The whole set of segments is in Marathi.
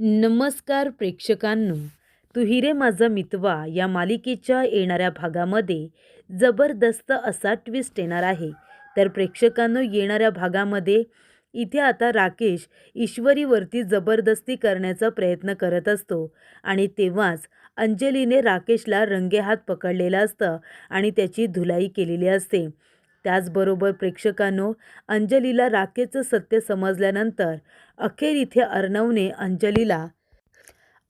नमस्कार प्रेक्षकांनो तू हिरे माझा मितवा या मालिकेच्या येणाऱ्या भागामध्ये जबरदस्त असा ट्विस्ट येणार आहे. तर प्रेक्षकांनो येणाऱ्या भागामध्ये इथे आता राकेश ईश्वरीवरती जबरदस्ती करण्याचा प्रयत्न करत असतो आणि तेव्हाच अंजलीने राकेशला रंगेहात पकडलेलं असतं आणि त्याची धुलाई केलेली असते. त्याचबरोबर प्रेक्षकांनो अंजलीला राखेचं सत्य समजल्यानंतर अखेर इथे अर्णवने अंजलीला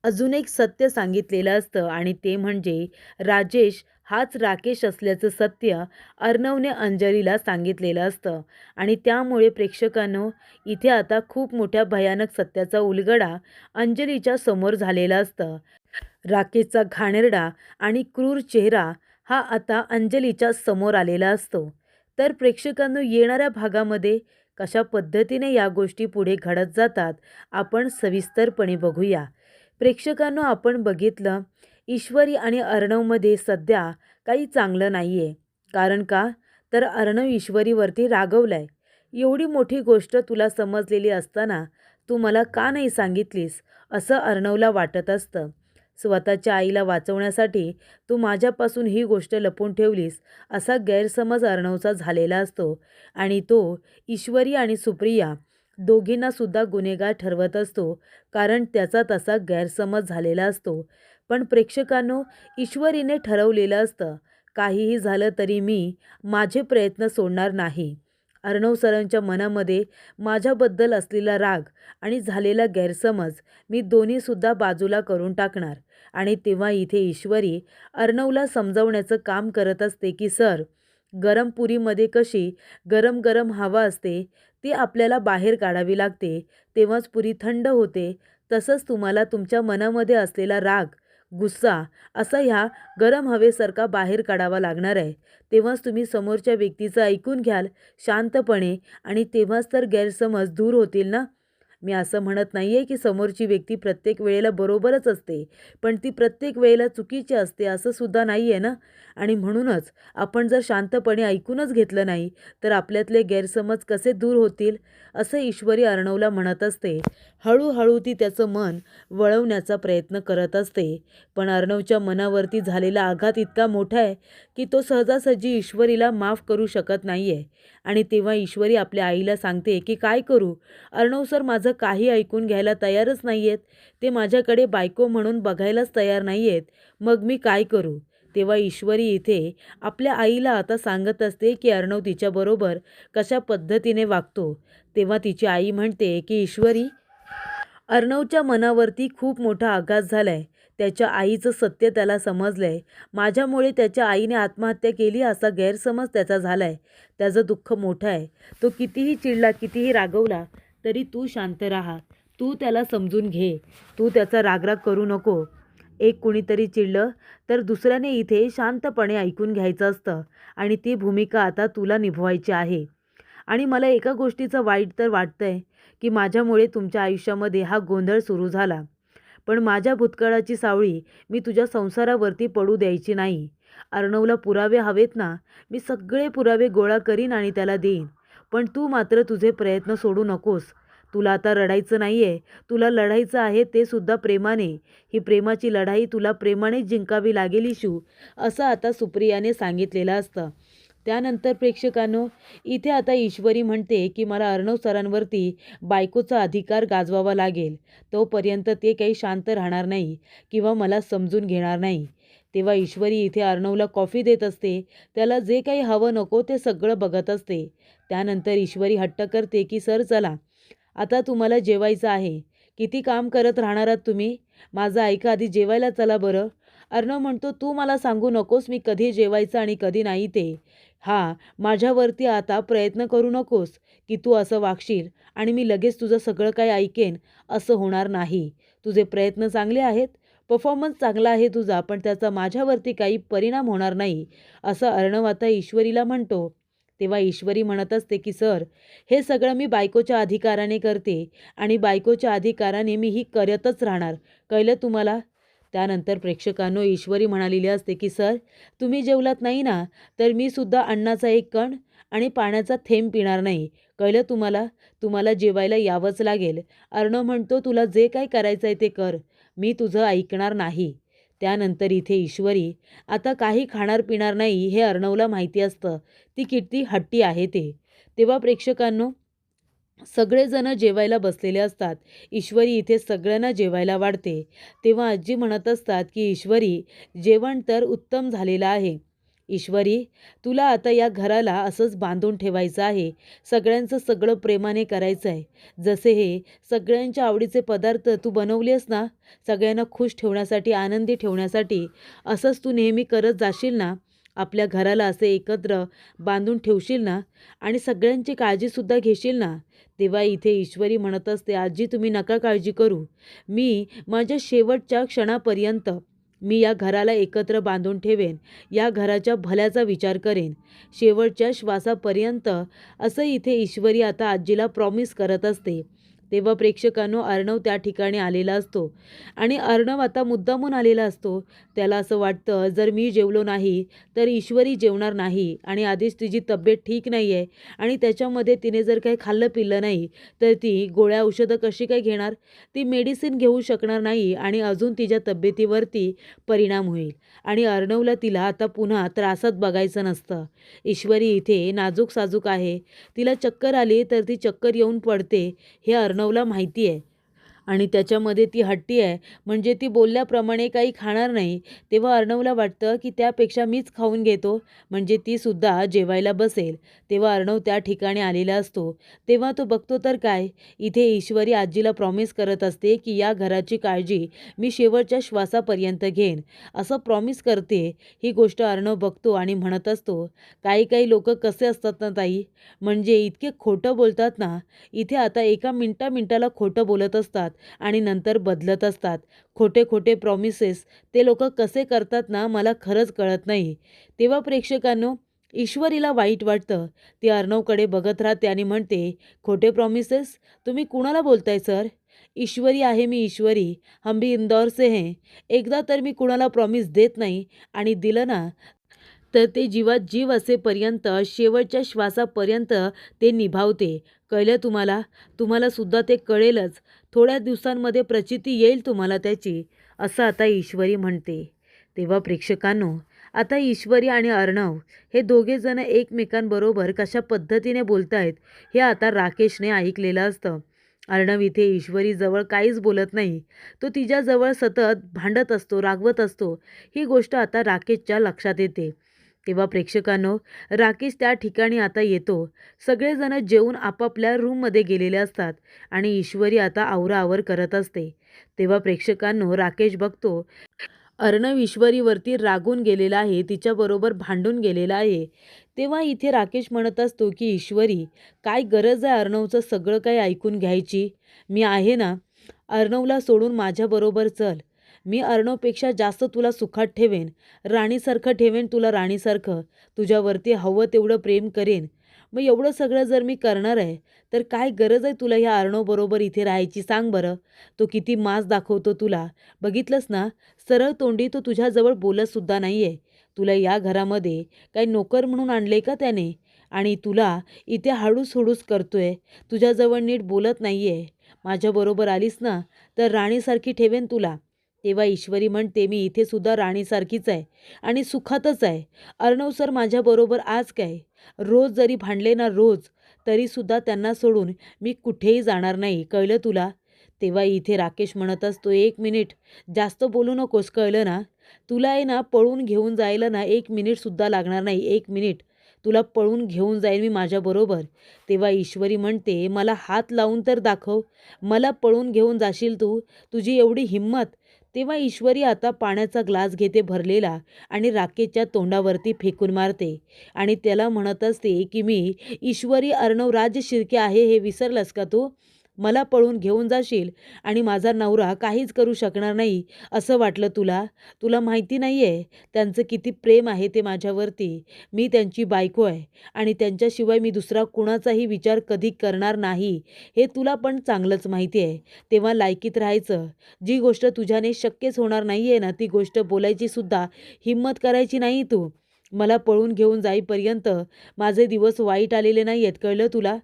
अजून एक सत्य सांगितलेलं असतं आणि ते म्हणजे राजेश हाच राकेश असल्याचं सत्य अर्णवने अंजलीला सांगितलेलं असतं. आणि त्यामुळे प्रेक्षकांनो इथे आता खूप मोठ्या भयानक सत्याचा उलगडा अंजलीच्या समोर झालेला असतं. राकेशचा घाणेरडा आणि क्रूर चेहरा हा आता अंजलीच्या समोर आलेला असतो. तर प्रेक्षकांनो येणाऱ्या भागामध्ये कशा पद्धतीने या गोष्टी पुढे घडत जातात आपण सविस्तरपणे बघूया. प्रेक्षकांनो आपण बघितलं ईश्वरी आणि अर्णवमध्ये सध्या काही चांगलं नाही आहे कारण का? तर अर्णव ईश्वरीवरती रागवलं आहे एवढी मोठी गोष्ट तुला समजलेली असताना तू मला का नाही सांगितलीस असं अर्णवला वाटत असतं. स्वतःच्या आईला वाचवण्यासाठी तू माझ्यापासून ही गोष्ट लपून ठेवलीस असा गैरसमज अर्णवचा झालेला असतो. आणि तो ईश्वरी आणि सुप्रिया दोघींनासुद्धा गुन्हेगार ठरवत असतो कारण त्याचा तसा गैरसमज झालेला असतो. पण प्रेक्षकांनो ईश्वरीने ठरवलेलं असतं काहीही झालं तरी मी माझे प्रयत्न सोडणार नाही. अर्णव सरांच्या मनामध्ये माझ्याबद्दल असलेला राग आणि झालेला गैरसमज मी दोन्हीसुद्धा बाजूला करून टाकणार. आणि तेव्हा इथे ईश्वरी अर्णवला समजवण्याचं काम करत असते की सर गरम पुरीमध्ये कशी गरम गरम हवा असते ती आपल्याला बाहेर काढावी लागते. तेव्हाच पुरी थंड होते. तसंच तुम्हाला तुमच्या मनामध्ये असलेला राग गुस्सा असा ह्या गरम हवेसारखा बाहेर काढावा लागणार आहे. तेव्हाच तुम्ही समोरच्या व्यक्तीचं ऐकून घ्याल शांतपणे आणि तेव्हाच तर गैरसमज दूर होतील ना? मी असं म्हणत नाही आहे की समोरची व्यक्ती प्रत्येक वेळेला बरोबरच असते पण ती प्रत्येक वेळेला चुकीची असते असं सुद्धा नाही आहे ना? आणि म्हणूनच आपण जर शांतपणे ऐकूनच घेतलं नाही तर आपल्यातले गैरसमज कसे दूर होतील? असं ईश्वरी अर्णवला म्हणत असते. हळूहळू ती त्याचं मन वळवण्याचा प्रयत्न करत असते. पण अर्णवच्या मनावरती झालेला आघात इतका मोठा आहे की तो सहजासहजी ईश्वरीला माफ करू शकत नाही आहे आणि तेव्हा ईश्वरी आपल्या आईला सांगते की काय करू? अर्णव सर माझं काही ऐकून घ्यायला तयारच नाही आहेत ते माझ्याकडे बायको म्हणून बघायलाच तयार नाही आहेत मग मी काय करू? तेव्हा ईश्वरी इथे आपल्या आईला आता सांगत असते की अर्णव तिच्याबरोबर कशा पद्धतीने वागतो. तेव्हा तिची आई म्हणते की ईश्वरी अर्णवच्या मनावरती खूप मोठा आघात झाला आहे त्याच्या आईचं सत्य त्याला समजलं आहे माझ्यामुळे त्याच्या आईने आत्महत्या केली असा गैरसमज त्याचा झाला आहे त्याचं दुःख मोठं आहे. तो कितीही चिडला कितीही रागवला तरी तू शांत राहा. तू त्याला समजून घे. तू त्याचा रागराग करू नको. एक कुणीतरी चिडलं तर दुसऱ्याने इथे शांतपणे ऐकून घ्यायचं असतं आणि ती भूमिका आता तुला निभवायची आहे. आणि मला एका गोष्टीचं वाईट तर वाटतं आहे की माझ्यामुळे तुमच्या आयुष्यामध्ये हा गोंधळ सुरू झाला. पण माझ्या भूतकाळाची सावळी मी तुझ्या संसारावरती पडू द्यायची नाही. अर्णवला पुरावे हवेत ना मी सगळे पुरावे गोळा करीन आणि त्याला देईन. पण तू मात्र तुझे प्रयत्न सोडू नकोस. तुला आता रडायचं नाही आहे तुला लढायचं आहे ते सुद्धा प्रेमाने. ही प्रेमाची लढाई तुला प्रेमानेच जिंकावी लागेल इशू असं आता सुप्रियाने सांगितलेलं असतं. त्यानंतर प्रेक्षकांनो इथे आता ईश्वरी म्हणते की मला अर्णव सरांवरती बायकोचा अधिकार गाजवावा लागेल. तोपर्यंत ते काही शांत राहणार नाही किंवा मला समजून घेणार नाही. तेव्हा ईश्वरी इथे अर्णवला कॉफी देत असते. त्याला जे काही हवं नको ते सगळं बघत असते. त्यानंतर ईश्वरी हट्ट करते की सर चला. आता तुम्हाला जेवायचं आहे. किती काम करत राहणार आहात तुम्ही? माझं ऐका आधी जेवायला चला बरं अर्णव म्हणतो तू मला सांगू नकोस मी कधी जेवायचं आणि कधी नाही ते. हा माझ्यावरती आता प्रयत्न करू नकोस की तू असं वागशील आणि मी लगेच तुझं सगळं काही ऐकेन. असं होणार नाही. तुझे प्रयत्न चांगले आहेत. परफॉर्मन्स चांगला आहे तुझा पण त्याचा माझ्यावरती काही परिणाम होणार नाही. असं अर्णव आता ईश्वरीला म्हणतो. तेव्हा ईश्वरी म्हणत असते की सर हे सगळं मी बायकोच्या अधिकाराने करते आणि बायकोच्या अधिकाराने मी ही करतच राहणार. कळलं तुम्हाला? त्यानंतर प्रेक्षकांनो ईश्वरी म्हणालेली असते की सर तुम्ही जेवलात नाही ना तर मी सुद्धा अन्नाचा एक कण आणि पाण्याचा थेंब पिणार नाही. कळलं तुम्हाला? तुम्हाला जेवायला यावंच लागेल. अर्णव म्हणतो तुला जे काही करायचं आहे ते कर. मी तुझं ऐकणार नाही. त्यानंतर इथे ईश्वरी आता काही खाणार पिणार नाही हे अर्णवला माहिती असतं. ती किती हट्टी आहे ते. तेव्हा प्रेक्षकांनो सगळेजण जेवायला बसलेले असतात. ईश्वरी इथे सगळ्यांना जेवायला वाढते. तेव्हा आजी म्हणत असतात की ईश्वरी जेवण तर उत्तम झालेलं आहे. ईश्वरी तुला आता या घराला असंच बांधून ठेवायचं आहे. सगळ्यांचं सगळं प्रेमाने करायचं आहे जसे हे सगळ्यांच्या आवडीचे पदार्थ तू बनवलेस ना सगळ्यांना खुश ठेवण्यासाठी आनंदी ठेवण्यासाठी असंच तू नेहमी करत जाशील ना? आपल्या घराला असे एकत्र बांधून ठेवशील ना? आणि सगळ्यांची काळजीसुद्धा घेशील ना? तेव्हा इथे ईश्वरी म्हणत असते आजी तुम्ही नका काळजी करू. मी माझ्या शेवटच्या क्षणापर्यंत मी या घराला एकत्र बांधून ठेवेन या घराच्या भल्याचा विचार करेन. शेवटच्या श्वासापर्यंत असं इथे ईश्वरी आता आजीला प्रॉमिस करत असते. तेव्हा प्रेक्षकांनो अर्णव त्या ठिकाणी आलेला असतो. आणि अर्णव आता मुद्दामून आलेला असतो. त्याला असं वाटतं जर मी जेवलो नाही तर ईश्वरी जेवणार नाही आणि आधीच तिची तब्येत ठीक नाही आहे आणि त्याच्यामध्ये तिने जर काही खाल्लं पिल्लं नाही तर ती गोळ्या औषधं कशी काय घेणार? ती मेडिसिन घेऊ शकणार नाही आणि अजून तिच्या तब्येतीवरती परिणाम होईल. आणि अर्णवला तिला आता पुन्हा त्रासात बघायचं नसतं. ईश्वरी इथे नाजूक साजूक आहे. तिला चक्कर आली तर ती चक्कर येऊन पडते हे बनवलं माहिती आहे आणि त्याच्यामध्ये ती हट्टी आहे. म्हणजे ती बोलल्याप्रमाणे काही खाणार नाही. तेव्हा अर्णवला वाटतं की त्यापेक्षा मीच खाऊन घेतो. म्हणजे तीसुद्धा जेवायला बसेल. तेव्हा अर्णव त्या ठिकाणी आलेला असतो. तेव्हा तो बघतो तर काय? इथे ईश्वरी आजीला प्रॉमिस करत असते की या घराची काळजी मी शेवटच्या श्वासापर्यंत घेईन. असं प्रॉमिस करते. ही गोष्ट अर्णव बघतो आणि म्हणत असतो काही काही लोक कसे असतात ना ताई? म्हणजे इतके खोटं बोलतात ना? इथे आता एका मिनटा मिनटाला खोटं बोलत असतात. आणि नंतर बदलत असतात. खोटे खोटे प्रॉमिसेस ते लोक कसे करतात ना मला खरंच कळत नाही. तेव्हा प्रेक्षकांनो ईश्वरीला वाईट वाटतं. ती अर्णवकडे बघत राहते आणि म्हणते खोटे प्रॉमिसेस तुम्ही कुणाला बोलताय सर? ईश्वरी आहे मी ईश्वरी. हम भी इंदौर से एकदा तर मी कुणाला प्रॉमिस देत नाही आणि दिलं ना तर ते जीवात जीव असेपर्यंत शेवटच्या श्वासापर्यंत ते निभावते. कळलं तुम्हाला? तुम्हाला सुद्धा ते कळेलच. थोड्या दिवसांमध्ये प्रचिती येईल तुम्हाला त्याची असं आता ईश्वरी म्हणते. तेव्हा प्रेक्षकांनो आता ईश्वरी आणि अर्णव हे दोघेजण एकमेकांबरोबर कशा पद्धतीने बोलत आहेत हे आता राकेशने ऐकलेलं असतं. अर्णव इथे ईश्वरीजवळ काहीच बोलत नाही. तो तिच्याजवळ सतत भांडत असतो रागवत असतो. ही गोष्ट आता राकेशच्या लक्षात येते. तेव्हा प्रेक्षकांनो राकेश त्या ठिकाणी आता येतो. सगळेजण जेवून आपापल्या रूममध्ये गेलेले असतात आणि ईश्वरी आता आवराआवर करत असते. तेव्हा प्रेक्षकांनो राकेश बघतो अर्णव ईश्वरीवरती रागून गेलेला आहे तिच्याबरोबर भांडून गेलेला आहे. तेव्हा इथे राकेश म्हणत असतो की ईश्वरी काय गरज आहे अर्णवचं सगळं काही ऐकून घ्यायची? मी आहे ना अर्णवला सोडून माझ्याबरोबर चल. मी अर्णवपेक्षा जास्त तुला सुखात ठेवेन. राणीसारखं ठेवेन तुला राणीसारखं. तुझ्यावरती हवं तेवढं प्रेम करेन. मग एवढं सगळं जर मी करणार आहे तर काय गरज आहे तुला ह्या अर्णवबरोबर इथे राहायची सांग बरं. तो किती मास दाखवतो तुला. बघितलंस ना? सरळ तोंडी तो तुझ्याजवळ बोलतसुद्धा नाही आहे तुला या घरामध्ये काही नोकर म्हणून आणले का त्याने? आणि तुला इथे हळूस हळूस करतोय. तुझ्याजवळ नीट बोलत नाही आहे माझ्याबरोबर आलीस ना तर राणीसारखी ठेवेन तुला. तेव्हा ईश्वरी म्हणते मी इथे सुद्धा राणीसारखीच आहे आणि सुखातच आहे. अर्णव सर माझ्याबरोबर आज काय? रोज जरी भांडले ना रोज तरीसुद्धा त्यांना सोडून मी कुठेही जाणार नाही. कळलं तुला? तेव्हा इथे राकेश म्हणत असतो एक मिनिट जास्त बोलू नकोस कळलं ना? तुला आहे ना पळून घेऊन जायला ना एक मिनिटसुद्धा लागणार नाही. एक मिनिट तुला पळून घेऊन जाईल मी माझ्याबरोबर तेव्हा ईश्वरी म्हणते मला हात लावून तर दाखव. मला पळून घेऊन जाशील तू? तुझी एवढी हिंमत तेव्हा ईश्वरी आता पाण्याचा ग्लास घेते भरलेला आणि राकेशच्या तोंडावरती फेकून मारते. आणि त्याला म्हणत असते की मी ईश्वरी अर्णव राज शिर्के आहे हे विसरलंस का तू? मला पळून घेऊन जाशील आणि माझा नवरा काहीच करू शकणार नाही असं वाटलं तुला. तुला माहिती नाही आहे त्यांचं किती प्रेम आहे ते माझ्यावरती. मी त्यांची बायको आहे आणि त्यांच्याशिवाय मी दुसरा कुणाचाही विचार कधी करणार नाही. हे तुला पण चांगलंच माहिती आहे तेव्हा लायकीत राहायचं. जी गोष्ट तुझ्याने शक्यच होणार नाही आहे ना ती गोष्ट बोलायची सुद्धा हिंमत करायची नाही तू. मला पळून घेऊन जाईपर्यंत माझे दिवस वाईट आलेले नाही आहेत कळलं तुला?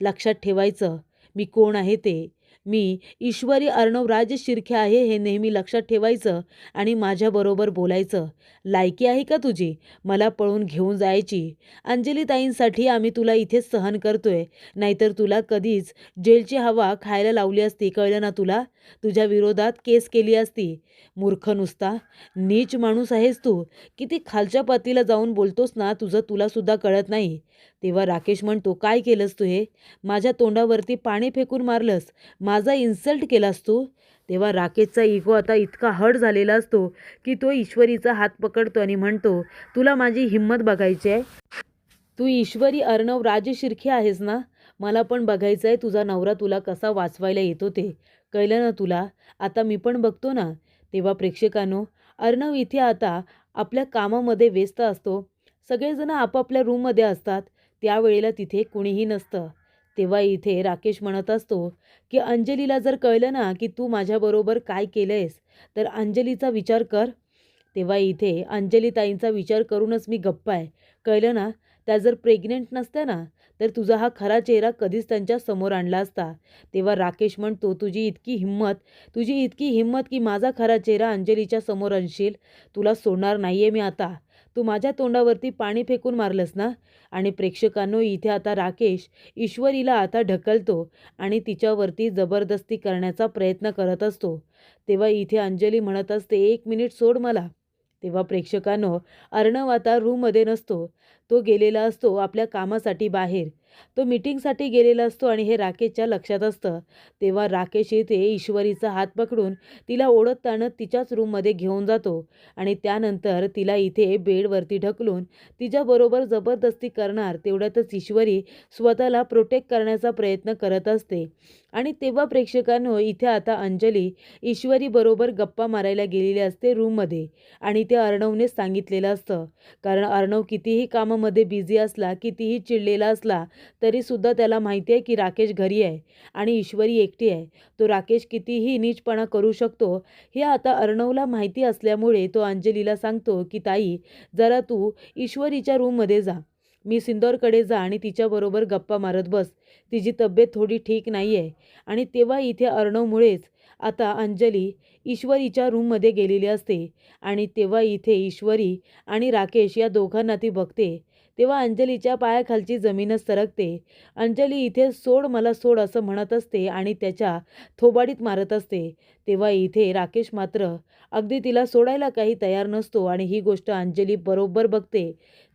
लक्षात ठेवायचं. मी कोण आहे ते? मी ईश्वरी अर्णव राज शिरखे आहे हे नेहमी लक्षात ठेवायचं आणि माझ्याबरोबर बोलायचं. लायकी आहे का तुझी? मला पळून घेऊन जायची. अंजलीताईंसाठी आम्ही तुला इथेच सहन करतोय. नाहीतर तुला कधीच जेलची हवा खायला लावली असती कळलं ना तुला? तुझ्या विरोधात केस केली असती. मूर्ख नुसता. नीच माणूस आहेस तू. किती खालच्या पातीला जाऊन बोलतोस ना तुझं तुलासुद्धा कळत नाही. तेव्हा राकेश म्हणतो काय केलंस तू हे? माझ्या तोंडावरती पाणी फेकून मारलंस. माझा इन्सल्ट केलास तू? तेव्हा राकेशचा इगो आता इतका हट झालेला असतो की तो ईश्वरीचा हात पकडतो आणि म्हणतो तुला माझी हिंमत बघायची आहे? तू ईश्वरी अर्णव राज आहेस ना? मला पण बघायचं आहे तुझा नवरा तुला कसा वाचवायला येतो ते कळलं ना तुला? आता मी पण बघतो ना. तेव्हा प्रेक्षकांनो अर्णव इथे आता आपल्या कामामध्ये व्यस्त असतो. सगळेजण आपापल्या रूममध्ये असतात. त्यावेळेला तिथे कुणीही नसतं. तेव्हा इथे राकेश म्हणत असतो की अंजलीला जर कळलं ना की तू माझ्याबरोबर काय केलं आहेस तर अंजलीचा विचार कर. तेव्हा इथे अंजलीताईंचा विचार करूनच मी गप्प आहे. कळलं ना त्या जर प्रेग्नेंट नसत्या ना तर तुझा हा खरा चेहरा कधीच त्यांच्यासमोर आणला असता. तेव्हा राकेश म्हणतो तुझी इतकी हिंमत तुझी इतकी हिंमत की माझा खरा चेहरा अंजलीच्या समोर आणशील? तुला सोडणार नाही आहे मी आता. तू माझ्या तोंडावरती पाणी फेकून मारलंस ना? आणि प्रेक्षकांनो इथे आता राकेश ईश्वरीला आता ढकलतो आणि तिच्यावरती जबरदस्ती करण्याचा प्रयत्न करत असतो. तेव्हा इथे अंजली म्हणत असते एक मिनिट सोड मला. तेव्हा प्रेक्षकांनो अर्णव आता रूममध्ये नसतो. तो गेलेला असतो आपल्या कामासाठी बाहेर. तो मीटिंगसाठी गेलेला असतो आणि हे राकेशच्या लक्षात असतं. तेव्हा राकेश येथे ईश्वरीचा हात पकडून तिला ओढत ताणत तिच्याच रूममध्ये घेऊन जातो आणि त्यानंतर तिला इथे बेडवरती ढकलून तिच्याबरोबर जबरदस्ती करणार तेवढ्यातच ईश्वरी स्वतःला प्रोटेक्ट करण्याचा प्रयत्न करत असते. आणि तेव्हा प्रेक्षकांनो इथे आता अंजली ईश्वरीबरोबर गप्पा मारायला गेलेली असते रूममध्ये आणि ते अर्णवनेच सांगितलेलं असतं. कारण अर्णव कितीही कामामध्ये बिझी असला कितीही चिडलेला असला तरीसुद्धा त्याला माहिती आहे की राकेश घरी आहे आणि ईश्वरी एकटी आहे. तो राकेश कितीही नीचपणा करू शकतो हे आता अर्णवला माहिती असल्यामुळे तो अंजलीला सांगतो की ताई जरा तू ईश्वरीच्या रूममध्ये जा. मी सिंदोरकडे जा आणि तिच्याबरोबर गप्पा मारत बस. तिची तब्येत थोडी ठीक नाही आहे आणि तेव्हा इथे अर्णवमुळेच आता अंजली ईश्वरीच्या रूममध्ये गेलेली असते आणि तेव्हा इथे ईश्वरी आणि राकेश या दोघांना ती बघते. तेव्हा अंजलीच्या पायाखालची जमीनच सरकते. अंजली इथे सोड मला सोड असं म्हणत असते आणि त्याच्या थोबाडीत मारत असते. तेव्हा इथे राकेश मात्र अगदी तिला सोडायला काही तयार नसतो आणि ही गोष्ट अंजली बरोबर बघते.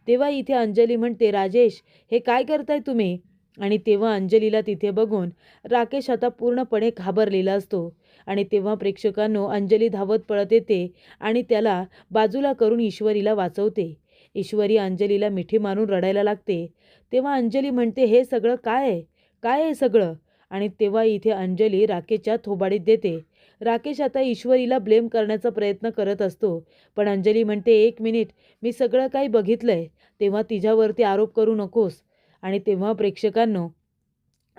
तेव्हा इथे अंजली म्हणते राजेश हे काय करताय तुम्ही? आणि तेव्हा अंजलीला तिथे बघून राकेश आता पूर्णपणे घाबरलेला असतो. आणि तेव्हा प्रेक्षकांनो अंजली धावत पळत येते आणि त्याला बाजूला करून ईश्वरीला वाचवते. ईश्वरी अंजलीला मिठी मारून रडायला लागते. तेव्हा अंजली म्हणते हे सगळं काय आहे? काय आहे सगळं? आणि तेव्हा इथे अंजली राकेशच्या थोबाडीत देते. राकेश आता ईश्वरीला ब्लेम करण्याचा प्रयत्न करत असतो. पण अंजली म्हणते एक मिनिट मी सगळं काही बघितलं आहे तेव्हा तिच्यावरती आरोप करू नकोस. आणि तेव्हा प्रेक्षकांनो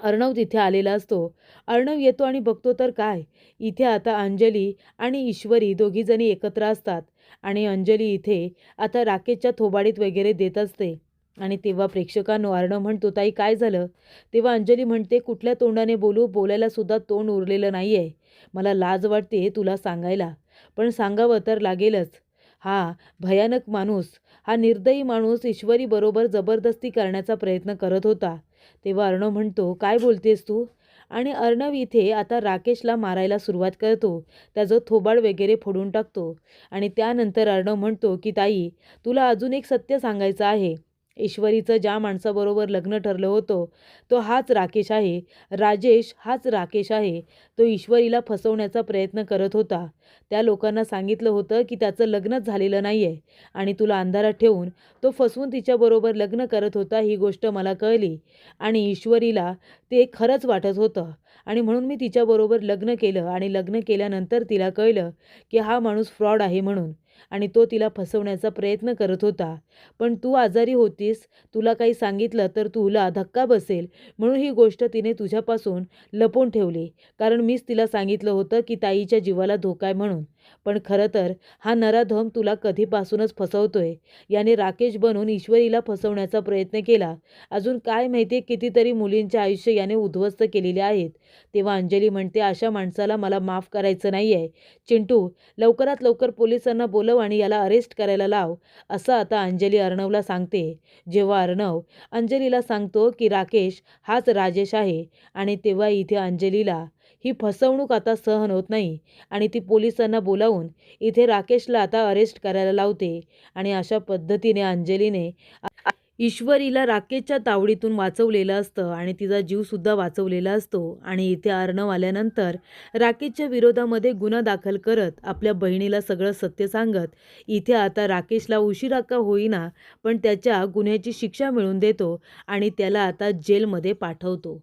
अर्णव तिथे आलेला असतो. अर्णव येतो आणि बघतो तर काय? इथे आता अंजली आणि ईश्वरी दोघीजणी एकत्र असतात आणि अंजली इथे आता राकेशच्या थोबाडीत वगैरे देत असते. आणि तेव्हा प्रेक्षकांनो अर्णव म्हणतो ताई काय झालं? तेव्हा अंजली म्हणते कुठल्या तोंडाने बोलू? बोलायला सुद्धा तोंड उरलेलं नाही आहे मला लाज वाटते तुला सांगायला. पण सांगावं तर लागेलच. हा भयानक माणूस. हा निर्दयी माणूस ईश्वरीबरोबर जबरदस्ती करण्याचा प्रयत्न करत होता. तेव्हा अर्णव म्हणतो काय बोलतेस तू? आणि अर्णव इथे आता राकेशला मारायला सुरुवात करतो. त्याचं थोबाड वगैरे फोडून टाकतो. आणि त्यानंतर अर्णव म्हणतो की ताई तुला अजून एक सत्य सांगायचं आहे. ईश्वरीचं ज्या माणसाबरोबर लग्न ठरलं होतं तो हाच राकेश आहे. राजेश हाच राकेश आहे. तो ईश्वरीला फसवण्याचा प्रयत्न करत होता. त्या लोकांना सांगितलं होतं की त्याचं लग्नच झालेलं नाही आहे आणि तुला अंधारात ठेवून तो फसवून तिच्याबरोबर लग्न करत होता ही गोष्ट मला कळली आणि ईश्वरीला ते खरंच वाटत होतं. आणि म्हणून मी तिच्याबरोबर लग्न केलं आणि लग्न केल्यानंतर तिला कळलं की हा माणूस फ्रॉड आहे म्हणून. आणि तो तिला फसवण्याचा प्रयत्न करत होता. पण तू आजारी होतीस तुला काही सांगितलं तर तुला धक्का बसेल. म्हणून ही गोष्ट तिने तुझ्यापासून लपवून ठेवली. कारण मीच तिला सांगितलं होतं की ताईच्या जीवाला धोका आहे म्हणून. पण खरं तर हा नराधम तुला कधीपासूनच फसवतोय. याने राकेश बनून ईश्वरीला फसवण्याचा प्रयत्न केला. अजून काय माहिती कितीतरी मुलींचे आयुष्य याने उद्ध्वस्त केलेले आहेत. तेव्हा अंजली म्हणते अशा माणसाला मला माफ करायचं नाही आहे चिंटू लवकरात लवकर पोलिसांना बोलव आणि याला अरेस्ट करायला लाव. असं आता अंजली अर्णवला सांगते. जेव्हा अर्णव अंजलीला सांगतो की राकेश हाच राजेश आहे आणि तेव्हा इथे अंजलीला ही फसवणूक आता सहन होत नाही. आणि ती पोलिसांना बोलावून इथे राकेशला आता अरेस्ट करायला लावते. आणि अशा पद्धतीने अंजलीने ईश्वरीला राकेशच्या तावडीतून वाचवलेलं असतं आणि तिचा जीवसुद्धा वाचवलेला असतो. आणि इथे अर्णव आल्यानंतर राकेशच्या विरोधामध्ये गुन्हा दाखल करत आपल्या बहिणीला सगळं सत्य सांगत इथे आता राकेशला उशिरा का होईना पण त्याच्या गुन्ह्याची शिक्षा मिळवून देतो आणि त्याला आता जेलमध्ये पाठवतो.